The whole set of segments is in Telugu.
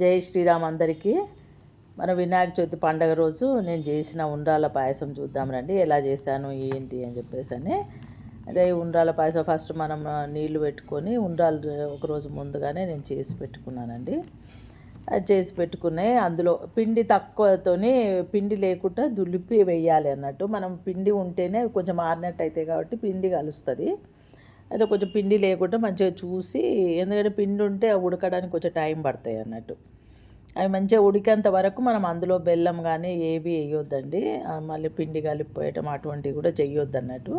జై శ్రీరామ్ అందరికీ. మన వినాయక చవితి పండగ రోజు నేను చేసిన ఉండ్రాల పాయసం చూద్దాం రండి. ఎలా చేశాను ఏంటి అని చెప్పేసి అని. అదే ఉండ్రాల పాయసం ఫస్ట్ మనం నీళ్ళు పెట్టుకొని ఉండ్రాలు ఒకరోజు ముందుగానే నేను చేసి పెట్టుకున్నానండి. అది చేసి పెట్టుకునే అందులో పిండి తక్కువతోని పిండి లేకుండా దులిపి వేయాలి అన్నట్టు. మనం పిండి ఉంటేనే కొంచెం ఆరినట్టు అయితే కాబట్టి పిండి కలుస్తుంది. అయితే కొంచెం పిండి లేకుండా మంచిగా చూసి ఎందుకంటే పిండి ఉంటే ఉడకడానికి కొంచెం టైం పడతాయి అన్నట్టు. అవి మంచిగా ఉడికేంత వరకు మనం అందులో బెల్లం కానీ ఏవి వేయొద్దండి. మళ్ళీ పిండి కలిపిపోయటం అటువంటివి కూడా చెయ్యొద్దు అన్నట్టు.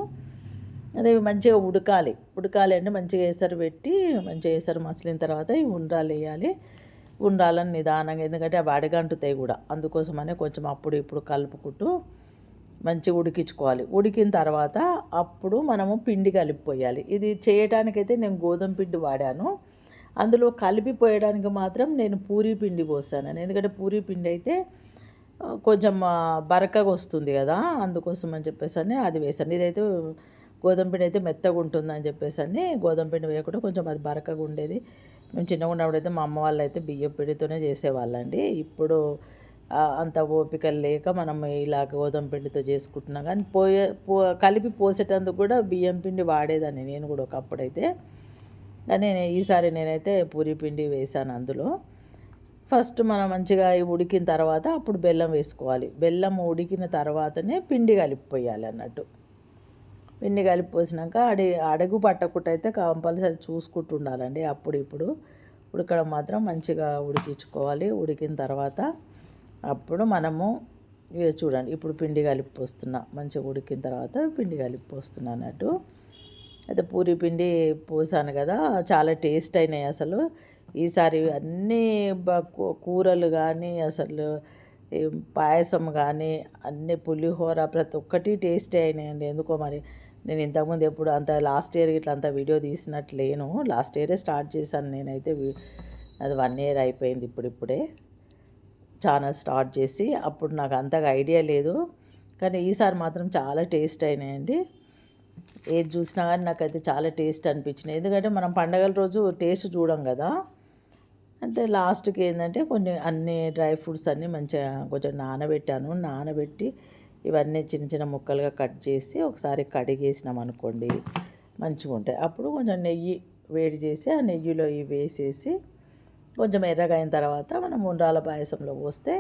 అదే మంచిగా ఉడకాలి. ఉడకాలి అంటే మంచిగా వేసరు పెట్టి మంచిగా వేసరు మసిలిన తర్వాత ఈ ఉండ్రాలు వేయాలి. ఉండాలని నిదానంగా ఎందుకంటే అవి అడగంటుతాయి కూడా. అందుకోసమనే కొంచెం అప్పుడు ఇప్పుడు కలుపుకుంటూ మంచిగా ఉడికించుకోవాలి. ఉడికిన తర్వాత అప్పుడు మనము పిండి కలిపిపోయాలి. ఇది చేయటానికైతే నేను గోధుమ పిండి వాడాను. అందులో కలిపిపోయడానికి మాత్రం నేను పూరీ పిండి పోసాను. ఎందుకంటే పూరీ పిండి అయితే కొంచెం బరకగా వస్తుంది కదా అందుకోసం అని చెప్పేసి అని అది వేసాను. ఇదైతే గోధుమ పిండి అయితే మెత్తగా ఉంటుందని చెప్పేసి అని గోధుమ పిండి వేయకుండా కొంచెం అది బరకగా ఉండేది. మేము చిన్నగా అయితే మా అమ్మ వాళ్ళు అయితే బియ్యం పిండితోనే చేసేవాళ్ళండి. ఇప్పుడు అంత ఓపిక లేక మనం ఇలా గోధుమ పిండితో చేసుకుంటున్నాం. కానీ పోయే పో కలిపి పోసేటందుకు కూడా బియ్యం పిండి వాడేదాన్ని నేను కూడా ఒకప్పుడైతే. కానీ ఈసారి నేనైతే పూరి పిండి వేసాను అందులో. ఫస్ట్ మనం మంచిగా ఉడికిన తర్వాత అప్పుడు బెల్లం వేసుకోవాలి. బెల్లం ఉడికిన తర్వాతనే పిండి కలిపిపోయాలి అన్నట్టు. పిండి కలిపి పోసినాక అడి అడుగు పట్టకుండా అయితే కంపల్సరీ చూసుకుంటూ ఉండాలండి అప్పుడు ఇప్పుడు ఉడకడం మాత్రం మంచిగా ఉడికించుకోవాలి. ఉడికిన తర్వాత అప్పుడు మనము ఇది చూడండి ఇప్పుడు పిండి కలిపి పోస్తున్నా మంచిగా ఉడికిన తర్వాత పిండి కలిపి పోస్తున్నా అన్నట్టు. అయితే పూరి పిండి పోసాను కదా చాలా టేస్ట్ అయినాయి అసలు. ఈసారి అన్నీ కూరలు కానీ అసలు పాయసం కానీ అన్ని పులిహోర ప్రతి ఒక్కటి టేస్టీ అయినాయండి. ఎందుకో మరి నేను ఇంతకుముందు ఎప్పుడు అంత లాస్ట్ ఇయర్ ఇట్లా అంత వీడియో తీసినట్టు లేను. లాస్ట్ ఇయరే స్టార్ట్ చేశాను నేనైతే అది వన్ ఇయర్ అయిపోయింది ఇప్పుడిప్పుడే. ఛానల్ స్టార్ట్ చేసి అప్పుడు నాకు అంతగా ఐడియా లేదు. కానీ ఈసారి మాత్రం చాలా టేస్ట్ అయినాయండి. ఏది చూసినా కానీ నాకైతే చాలా టేస్ట్ అనిపించినాయి. ఎందుకంటే మనం పండగల రోజు టేస్ట్ చూడం కదా. అంటే లాస్ట్కి ఏంటంటే కొన్ని అన్ని డ్రై ఫ్రూట్స్ అన్నీ మంచిగా కొంచెం నానబెట్టాను. నానబెట్టి ఇవన్నీ చిన్న చిన్న ముక్కలుగా కట్ చేసి ఒకసారి కడిగేసినాం అనుకోండి మంచిగా ఉంటాయి అప్పుడు కొంచెం నెయ్యి వేడి చేసి ఆ నెయ్యిలో ఇవి వేసేసి కొంచెం ఎర్రగా అయిన తర్వాత మనం ఉండ్రాల పాయసంలో పోస్తే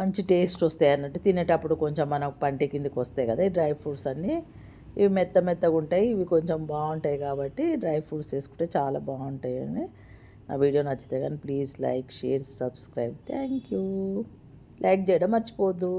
మంచి టేస్ట్ వస్తాయి అన్నట్టు. తినేటప్పుడు కొంచెం మనకు పంటి కిందకి వస్తాయి కదా ఈ డ్రై ఫ్రూట్స్ అన్నీ. ఇవి మెత్త మెత్తగా ఉంటాయి ఇవి కొంచెం బాగుంటాయి కాబట్టి డ్రై ఫ్రూట్స్ వేసుకుంటే చాలా బాగుంటాయి అని. నా వీడియో నచ్చితే కానీ please like share subscribe. Thank you. Like చేయడం మర్చిపోద్దు